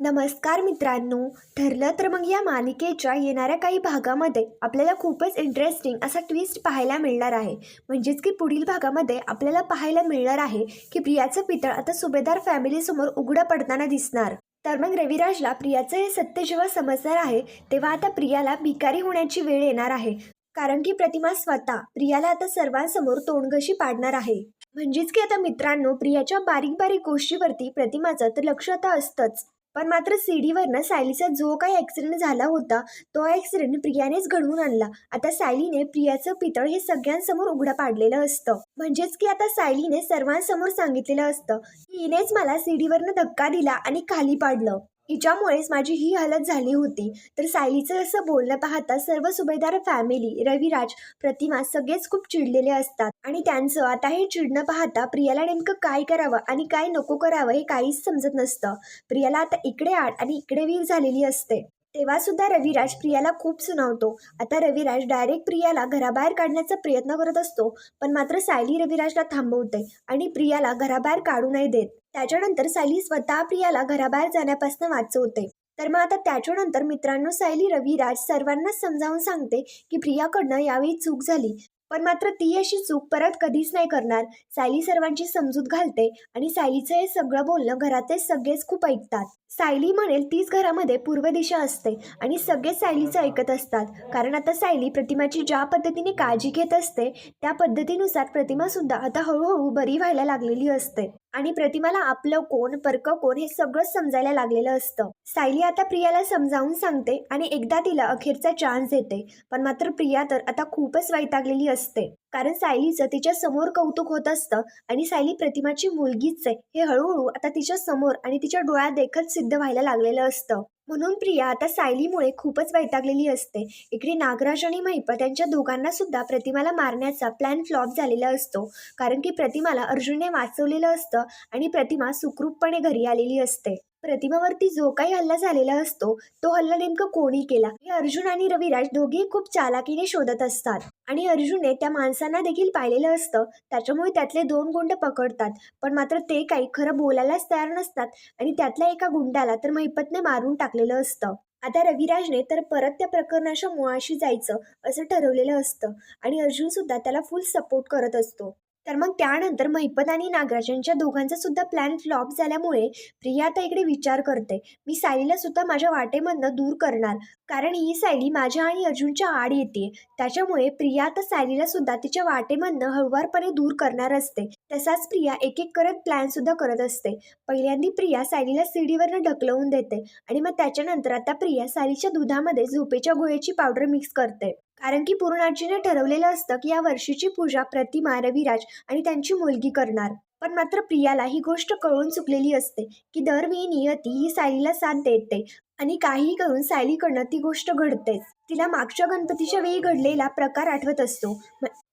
नमस्कार मित्रांनो ठरलं तर मग या मालिकेच्या येणाऱ्या काही भागामध्ये आपल्याला खूपच इंटरेस्टिंग असा ट्विस्ट पाहायला मिळणार आहे. म्हणजेच की पुढील भागामध्ये आपल्याला पाहायला मिळणार आहे की प्रियाचं पितळ आता सुभेदार फॅमिलीसमोर उघडं पडताना दिसणार. तर मग रविराजला प्रियाचं हे सत्य जेव्हा समजणार आहे तेव्हा आता प्रियाला भिकारी होण्याची वेळ येणार आहे. कारण की प्रतिमा स्वतः प्रियाला आता सर्वांसमोर तोंडगशी पाडणार आहे. म्हणजेच की आता मित्रांनो प्रियाच्या बारीक बारीक गोष्टीवरती प्रतिमाचं तर लक्ष आता असतंच. पण मात्र सीडीवरनं सायलीचा जो काही ॲक्सिडेंट झाला होता तो ॲक्सिडेंट प्रियानेच घडवून आणला. आता सायलीने प्रियाचं पितळ हे सगळ्यांसमोर उघडं पाडलेलं असतं. म्हणजेच की आता सायलीने सर्वांसमोर सांगितलेलं असतं की हिनेच मला सीडीवरनं धक्का दिला आणि खाली पाडलं. हिच्यामुळेच माझी ही हालत झाली होती. तर सायलीचं असं बोलणं पाहता सर्व सुभेदार फॅमिली रविराज प्रतिमा सगळेच खूप चिडलेले असतात. आणि त्यांचं आता हे चिडणं पाहता प्रियाला नेमकं काय करावं आणि काय नको करावं हे काहीच समजत नसतं. प्रियाला आता इकडे आड आणि इकडे वीर झालेली असते. तेव्हा सुद्धा रविराज प्रियाला खूप सुनावतो. आता रविराज डायरेक्ट प्रियाला घराबाहेर काढण्याचा प्रयत्न करत असतो पण मात्र सायली रविराजला थांबवते आणि प्रियाला घराबाहेर काढू नाही देत. त्याच्यानंतर सायली स्वतः प्रियाला घराबाहेर जाण्यापासून वाचवते. तर मग आता त्याच्यानंतर मित्रांनो सायली रविराज सर्वांनाच समजावून सांगते की प्रियाकडनं यावेळी चूक झाली. पण मात्र ती अशी चूक परत कधीच नाही करणार. सायली सर्वांची समजूत घालते आणि सायलीचं हे सगळं बोलणं घरातले सगळेच खूप ऐकतात. सायली म्हणेल तीच घरामध्ये पूर्व दिशा असते आणि सगळेच सायलीचं ऐकत असतात. कारण आता सायली प्रतिमाची ज्या पद्धतीने काळजी घेत असते त्या पद्धतीनुसार प्रतिमासुद्धा आता हळूहळू बरी व्हायला लागलेली असते. आणि प्रतिमाला आपलं कोण परक कोण हे सगळं समजायला लागलेलं असतं. सायली आता प्रियाला समजावून सांगते आणि एकदा तिला अखेरचा चान्स देते. पण मात्र प्रिया तर आता खूपच वैतागलेली असते. कारण सायलीचं तिच्या समोर कौतुक होत असतं आणि सायली प्रतिमाची मुलगीच आहे. हे हळूहळू आता तिच्या समोर आणि तिच्या डोळ्यात देखत सिद्ध व्हायला लागलेलं असतं. म्हणून प्रिया आता सायलीमुळे खूपच वैतागलेली असते. इकडे नागराज आणि महिप त्यांच्या दोघांना सुद्धा प्रतिमाला मारण्याचा प्लॅन फ्लॉप झालेला असतो. कारण की प्रतिमाला अर्जुनने वाचवलेलं असतं आणि प्रतिमा सुखरूपपणे घरी आलेली असते. प्रतिमावरती जो काही हल्ला झालेला असतो तो हल्ला नेमकं कोणी केला? हे अर्जुन आणि रविराज दोघेही खूप चालाकीने शोधत असतात. आणि अर्जुनने त्या माणसांना देखील पाहिलेलं असतं. त्याच्यामुळे त्यातले दोन गुंड पकडतात. पण मात्र ते काही खरं बोलायलाच तयार नसतात आणि त्यातल्या एका गुंडाला तर महिपतने मारून टाकलेलं असतं. आता रविराजने तर परत त्या प्रकरणाच्या मुळाशी जायचं असं ठरवलेलं असतं. आणि अर्जुन सुद्धा त्याला फुल सपोर्ट करत असतो. तर मग त्यानंतर महिपत आणि नागराज यांच्या दोघांचा सुद्धा प्लॅन फ्लॉप झाल्यामुळे प्रिया आता इकडे विचार करते. मी सायलीला सुद्धा माझ्या वाटेमधनं दूर करणार. कारण ही सायली माझ्या आणि अर्जुनच्या आड येते त्याच्यामुळे प्रिया आता सायलीला सुद्धा तिच्या वाटेमधनं हळुवारपणे दूर करणार असते. तसाच प्रिया एक एक करत प्लॅन सुद्धा करत असते. पहिल्यांदी प्रिया सायलीला सीडीवरनं ढकलवून देते आणि मग त्याच्यानंतर आता प्रिया सायलीच्या दुधामध्ये झोपेच्या गोळ्याची पावडर मिक्स करते. कारण की पूर्णाजीने ठरवलेलं असतं की या वर्षीची पूजा प्रतिमा रविराज आणि त्यांची मुलगी करणार. पण मात्र प्रियाला ही गोष्ट कळून चुकलेली असते की दरवेळी नियती ही सायलीला साथ देते आणि काहीही करून सायलीकडनं ती गोष्ट घडतेच. तिला मागच्या गणपतीच्या वेळी घडलेला प्रकार आठवत असतो.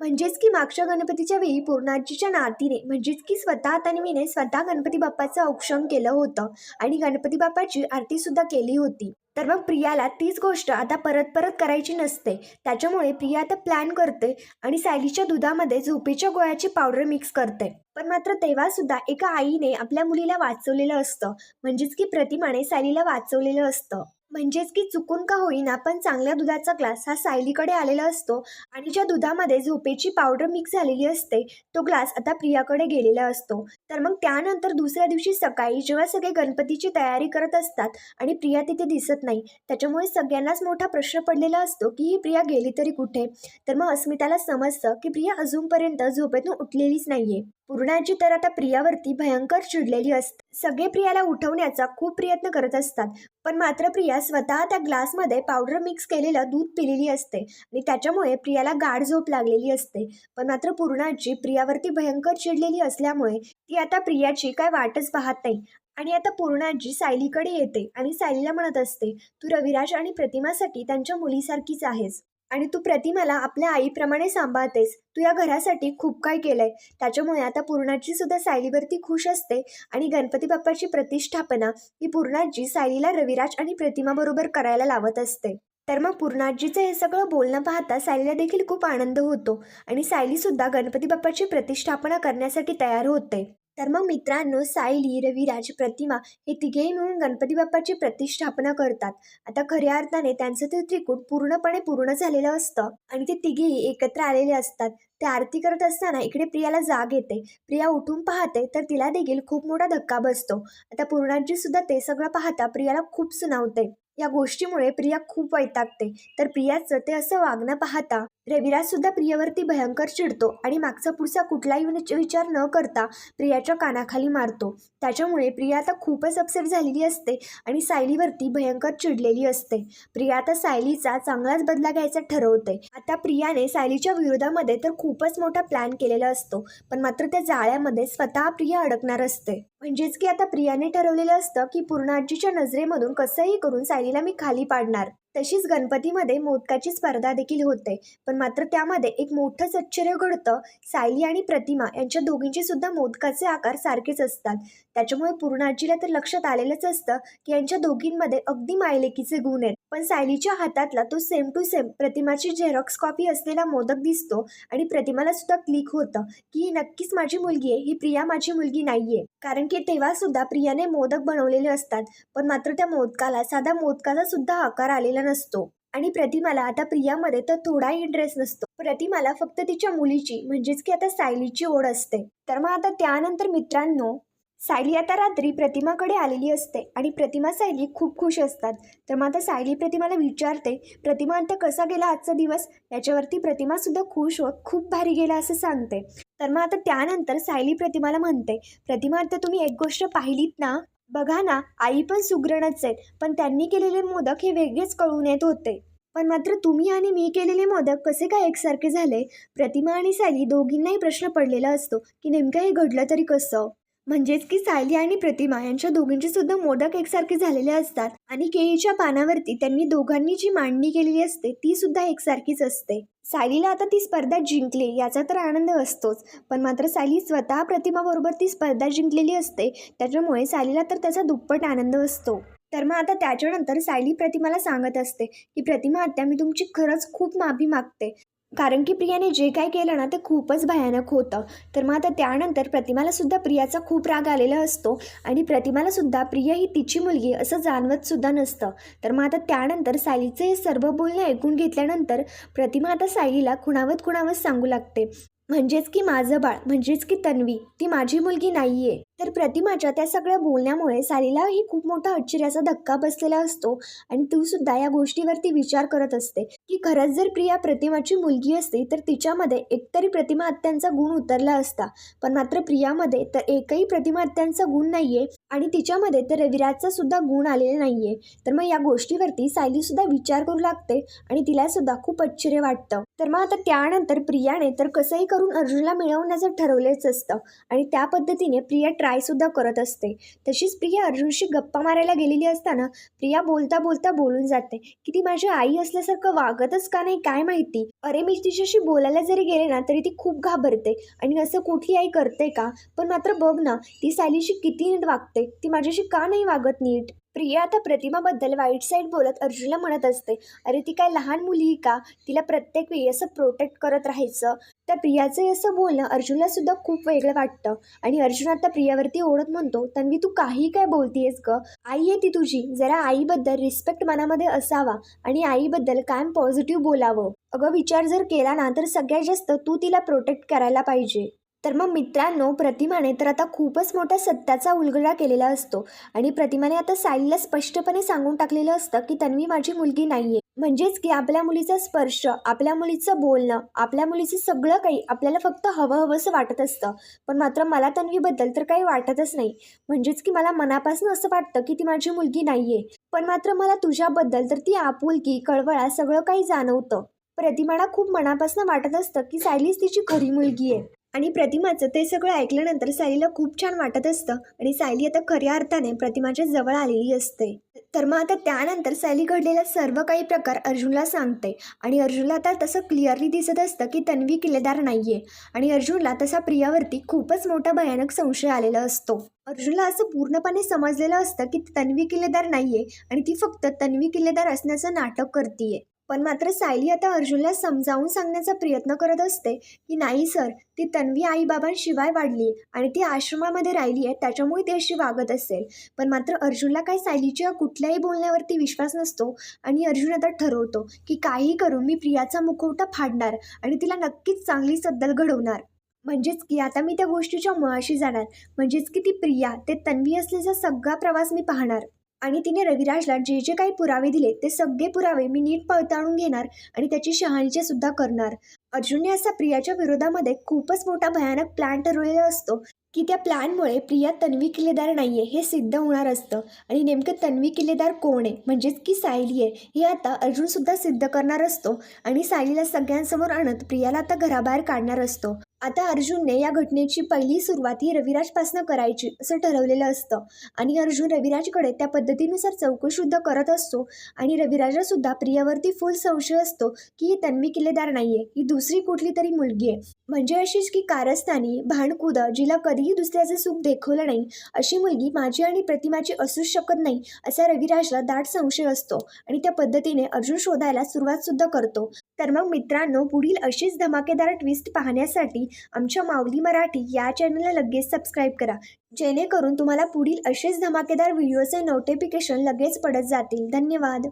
म्हणजेच की मागच्या गणपतीच्या वेळी पूर्णाजीच्या नातीने म्हणजेच की स्वतः तन्वीने स्वतः गणपती बाप्पाचं औक्षण केलं होतं आणि गणपती बाप्पाची आरती सुद्धा केली होती. तर मग प्रियाला तीच गोष्ट आता परत परत करायची नसते. त्याच्यामुळे प्रिया आता प्लॅन करते आणि सायलीच्या दुधामध्ये झोपेच्या गोळ्याची पावडर मिक्स करते. पण मात्र तेव्हा सुद्धा एका आईने आपल्या मुलीला वाचवलेलं असतं. म्हणजेच की प्रतिमाने सायलीला वाचवलेलं असतं. म्हणजेच की चुकून का होईना पण चांगल्या दुधाचा ग्लास हा सायलीकडे आलेला असतो आणि ज्या दुधामध्ये झोपेची पावडर मिक्स झालेली असते तो ग्लास आता प्रियाकडे गेलेला असतो. तर मग त्यानंतर दुसऱ्या दिवशी सकाळी जेव्हा सगळे गणपतीची तयारी करत असतात आणि प्रिया तिथे दिसत नाही त्याच्यामुळे सगळ्यांनाच मोठा प्रश्न पडलेला असतो की ही प्रिया गेली तरी कुठे? तर मग अस्मिताला समजतं की प्रिया अजूनपर्यंत झोपेतून उठलेलीच नाहीये. पूर्णाची तर आता प्रियावरती भयंकर चिडलेली असते. सगळे प्रियाला उठवण्याचा खूप प्रयत्न करत असतात. पण मात्र प्रिया स्वतः त्या ग्लासमध्ये पावडर मिक्स केलेलं दूध पिलेली असते आणि त्याच्यामुळे प्रियाला गाढ झोप लागलेली असते. पण मात्र पूर्णाची प्रियावरती भयंकर चिडलेली असल्यामुळे ती आता प्रियाची काय वाटच पाहत नाही. आणि आता पूर्णाजी सायलीकडे येते आणि सायलीला म्हणत असते तू रविराज आणि प्रतिमासाठी त्यांच्या मुलीसारखीच आहेस. आणि तू प्रतिमाला आपल्या आईप्रमाणे सांभाळतेस. तू या घरासाठी खूप काय केलंय. त्याच्यामुळे आता पूर्णाची सुद्धा सायलीवरती खुश असते आणि गणपती बाप्पाची प्रतिष्ठापना ही पूर्णाजी सायलीला रविराज आणि प्रतिमाबरोबर करायला लावत असते. तर मग पूर्णाजीचं हे सगळं बोलणं पाहता सायलीला देखील खूप आनंद होतो आणि सायलीसुद्धा गणपती बाप्पाची प्रतिष्ठापना करण्यासाठी तयार होते. तर मग मित्रांनो सायली रविराज प्रतिमा हे तिघेही मिळून गणपती बाप्पाची प्रतिष्ठापना करतात. आता खऱ्या अर्थाने त्यांचं ते त्रिकूट पूर्णपणे पूर्ण झालेलं असतं आणि ते तिघेही एकत्र आलेले असतात. ते आरती करत असताना इकडे प्रियाला जाग येते. प्रिया उठून पाहते तर तिला देखील खूप मोठा धक्का बसतो. आता पूर्णाजी सुद्धा ते सगळं पाहता प्रियाला खूप सुनावते. या गोष्टीमुळे प्रिया खूप वैतागते. तर प्रियाचं ते असं वागणं पाहता रविराजसुद्धा प्रियेवरती प्रियावरती भयंकर चिडतो आणि मागचा पुढचा कुठलाही विचार न करता प्रियाच्या कानाखाली मारतो. त्याच्यामुळे प्रिया आता खूपच अपसेट झालेली असते आणि सायलीवरती भयंकर चिडलेली असते. प्रिया आता सायलीचा चांगलाच बदला घ्यायचा ठरवते. आता प्रियाने सायलीच्या विरोधामध्ये तर खूपच मोठा प्लॅन केलेला असतो पण मात्र त्या जाळ्यामध्ये स्वतः प्रिया अडकणार असते. म्हणजेच की आता प्रियाने ठरवलेलं असतं की पूर्ण आजीच्या नजरेमधून कसंही करून सायलीला मी खाली पाडणार. तशीच गणपतीमध्ये मोदकाची स्पर्धा देखील होते. पण मात्र त्यामध्ये एक मोठंच आश्चर्य घडतं. सायली आणि प्रतिमा यांच्या दोघींचे सुद्धा मोदकाचे आकार सारखेच असतात. त्याच्यामुळे पूर्ण आजीला तर लक्षात आलेलंच असतं की यांच्या दोघींमध्ये अगदी मायलेकीचे गुण आहेत. पण सायलीच्या हातातला तो सेम टू सेम प्रतिमाची झेरॉक्स कॉपी असलेला मोदक दिसतो आणि प्रतिमाला सुद्धा क्लिक होतं की ही नक्कीच माझी मुलगी आहे ही प्रिया माझी मुलगी नाहीये. कारण की तेव्हा सुद्धा प्रियाने मोदक बनवलेले असतात पण मात्र त्या मोदकाला साधा मोदकाचा सुद्धा आकार आलेला नसतो. आणि प्रतिमाला आता प्रियामध्ये तर थोडाही इंटरेस्ट नसतो. प्रतिमाला फक्त तिच्या मुलीची म्हणजेच की आता सायलीची ओढ असते. तर मग आता त्यानंतर मित्रांनो सायली आता रात्री प्रतिमाकडे आलेली असते आणि प्रतिमा सायली खूप खुश असतात. तर मग आता सायली प्रतिमाला विचारते प्रतिमा आता कसा गेला आजचा दिवस याच्यावरती प्रतिमासुद्धा खुश होत खूप भारी गेला असं सांगते. तर मग आता त्यानंतर सायली प्रतिमाला म्हणते प्रतिमा आता तुम्ही एक गोष्ट पाहिलीत ना? बघा ना आई पण सुग्रणच आहेत पण त्यांनी केलेले मोदक हे वेगळेच कळून येत होते. पण मात्र तुम्ही आणि मी केलेले मोदक कसे काय एकसारखे झाले प्रतिमा आणि सायली दोघींनाही प्रश्न पडलेला असतो की नेमकं हे घडलं तरी कसं? म्हणजेच की सायली आणि प्रतिमा यांच्या दोघींचे सुद्धा मोदक एकसारखे झालेले असतात आणि केळीच्या पानावरती त्यांनी दोघांनी जी मांडणी केलेली असते ती सुद्धा एकसारखीच असते. सायलीला आता ती स्पर्धा जिंकली याचा तर आनंद असतोच. पण मात्र सायली स्वतः प्रतिमाबरोबर ती स्पर्धा जिंकलेली असते त्याच्यामुळे सायलीला तर त्याचा दुप्पट आनंद असतो. तर मग आता त्याच्यानंतर सायली प्रतिमाला सांगत असते की प्रतिमा आत्या मी तुमची खरंच खूप माफी मागते. कारण की प्रियाने जे काय केलं ना ते खूपच भयानक होतं. तर मग आता त्यानंतर प्रतिमालासुद्धा प्रियाचा खूप राग आलेला असतो आणि प्रतिमालासुद्धा प्रिया ही तिची मुलगी असं जाणवतसुद्धा नसतं. तर मग आता त्यानंतर सायलीचं हे सर्व बोलणं ऐकून घेतल्यानंतर प्रतिमा आता सायलीला खुणावत खुणावत सांगू लागते. म्हणजेच की माझं बाळ म्हणजेच की तन्वी ती माझी मुलगी नाहीये. तर प्रतिमाच्या त्या सगळ्या बोलण्यामुळे सालीलाही खूप मोठा आश्चर्याचा धक्का बसलेला असतो आणि तू सुद्धा या गोष्टीवरती विचार करत असते की खरंच जर प्रिया प्रतिमाची मुलगी असती तर तिच्यामध्ये एकतरी प्रतिमा अत्यांचा गुण उतरला असता. पण मात्र प्रियामध्ये तर एकही प्रतिमा अत्यांचा गुण नाहीये. आणि तिच्यामध्ये तर रविराजचा सुद्धा गुण आलेला नाही आहे तर मग या गोष्टीवरती सायलीसुद्धा विचार करू लागते आणि तिलासुद्धा खूप आश्चर्य वाटतं. तर मग आता त्यानंतर प्रियाने तर कसंही करून अर्जुनला मिळवण्याचं ठरवलेच असतं आणि त्या पद्धतीने प्रिया ट्रायसुद्धा करत असते. तशीच प्रिया अर्जुनशी गप्पा मारायला गेलेली असताना प्रिया बोलता बोलता बोलून जाते. की ती माझी आई असल्यासारखं वागतच का नाही काय माहिती? अरे मी तिच्याशी बोलायला जरी गेले ना तरी ती खूप घाबरते. आणि असं कुठली आई करते का? पण मात्र बघ ना ती सायलीशी किती नीट वागते. ती माझ्याशी का नाही वागत नीट? प्रिया आता प्रतिमाबद्दल वाईट साईड बोलत अर्जुनला म्हणत असते. अरे ती काय लहान मुली का? तिला प्रत्येक वेळी असं प्रोटेक्ट करत राहायचं. तर प्रियाचं असं बोलणं अर्जुनला सुद्धा खूप वेगळं वाटतं. आणि अर्जुन आता प्रियावरती ओढत म्हणतो तन्वी तू काही काय बोलतीयस ग? आई आहे ती तुझी. जरा आईबद्दल रिस्पेक्ट मनामध्ये असावा आणि आईबद्दल कायम पॉझिटिव्ह बोलावं. अगं विचार जर केला ना तर सगळ्यात जास्त तू तिला प्रोटेक्ट करायला पाहिजे. तर मग मित्रांनो प्रतिमाने तर आता खूपच मोठा सत्याचा उलगडा केलेला असतो आणि प्रतिमाने आता सायलीला स्पष्टपणे सांगून टाकलेलं असतं की तन्वी माझी मुलगी नाही आहे म्हणजेच की आपल्या मुलीचा स्पर्श आपल्या मुलीचं बोलणं आपल्या मुलीचं सगळं काही आपल्याला फक्त हवं हवंसं वाटत असतं. पण मात्र मला तन्वीबद्दल तर काही वाटतच नाही. म्हणजेच की मला मनापासून असं वाटतं की ती माझी मुलगी नाही आहे पण मात्र मला तुझ्याबद्दल तर ती आपुलकी कळवळा सगळं काही जाणवतं. प्रतिमाला खूप मनापासून वाटत असतं की सायलीच तिची खरी मुलगी आहे. आणि प्रतिमाचं ते सगळं ऐकल्यानंतर सायलीला खूप छान वाटत असतं. आणि सायली आता खऱ्या अर्थाने प्रतिमाच्या जवळ आलेली असते. तर मग आता त्यानंतर सायली घडलेला सर्व काही प्रकार अर्जुनला सांगते. आणि अर्जुनला आता तसं क्लिअरली दिसत असतं की तन्वी किल्लेदार नाहीये. आणि अर्जुनला तसा प्रियावरती खूपच मोठा भयानक संशय आलेला असतो. अर्जुनला असं पूर्णपणे समजलेलं असतं की तन्वी किल्लेदार नाहीये आणि ती फक्त तन्वी किल्लेदार असण्याचं नाटक करतीये. पण मात्र सायली आता अर्जुनला समजावून सांगण्याचा प्रयत्न करत असते की नाही सर ती तन्वी आईबाबांशिवाय वाढली आणि ती आश्रमामध्ये राहिली आहे त्याच्यामुळे ती अशी वागत असेल. पण मात्र अर्जुनला काय सायलीच्या कुठल्याही बोलण्यावरती विश्वास नसतो आणि अर्जुन आता ठरवतो की काही करून मी प्रियाचा मुखवटा फाडणार आणि तिला नक्कीच चांगली सद्दल घडवणार. म्हणजेच की आता मी त्या गोष्टीच्या मुळाशी जाणार. म्हणजेच की ती प्रिया ते तन्वी असल्याचा सगळा प्रवास मी पाहणार. आणि तिने रविराजला जे जे काही पुरावे दिले ते सगळे पुरावे मी नीट पळताळून घेणार आणि त्याची शहानिशा सुद्धा करणार. अर्जुनने असा प्रियाच्या विरोधामध्ये खूपच मोठा भयानक प्लॅन ठरवलेला असतो की त्या प्लॅनमुळे प्रिया तन्वी किल्लेदार नाही आहे हे सिद्ध होणार असतं. आणि नेमकं तन्वी किल्लेदार कोण आहे? म्हणजेच की सायली आहे हे आता अर्जुनसुद्धा सिद्ध करणार असतो. आणि सायलीला सगळ्यांसमोर आणत प्रियाला आता घराबाहेर काढणार असतो. आता अर्जुनने या घटनेची पहिली सुरुवात ही रविराजपासनं करायची असं ठरवलेलं असतं. आणि अर्जुन रविराजकडे त्या पद्धतीनुसार चौकशीसुद्धा करत असतो आणि रविराजासुद्धा प्रियावरती फुल संशय असतो की ही तन्वी किल्लेदार नाही आहे ही दुसरी कुठली तरी मुलगी आहे. म्हणजे अशीच की कारस्थानी भाणकुद जिला कधीही दुसऱ्याचं सुख देखवलं नाही अशी मुलगी माझी आणि प्रतिमाची असूच शकत नाही असा रविराजला दाट संशय असतो आणि त्या पद्धतीने अर्जुन शोधायला सुरुवातसुद्धा करतो. तर मग मित्रांनो पुढील अशीच धमाकेदार ट्विस्ट पाहण्यासाठी आमच्या माऊली मराठी या चॅनलला लगेच सबस्क्राईब करा. जेणेकरून तुम्हाला पुढील असेच धमाकेदार व्हिडिओचे नोटिफिकेशन लगेच पडत जातील. धन्यवाद!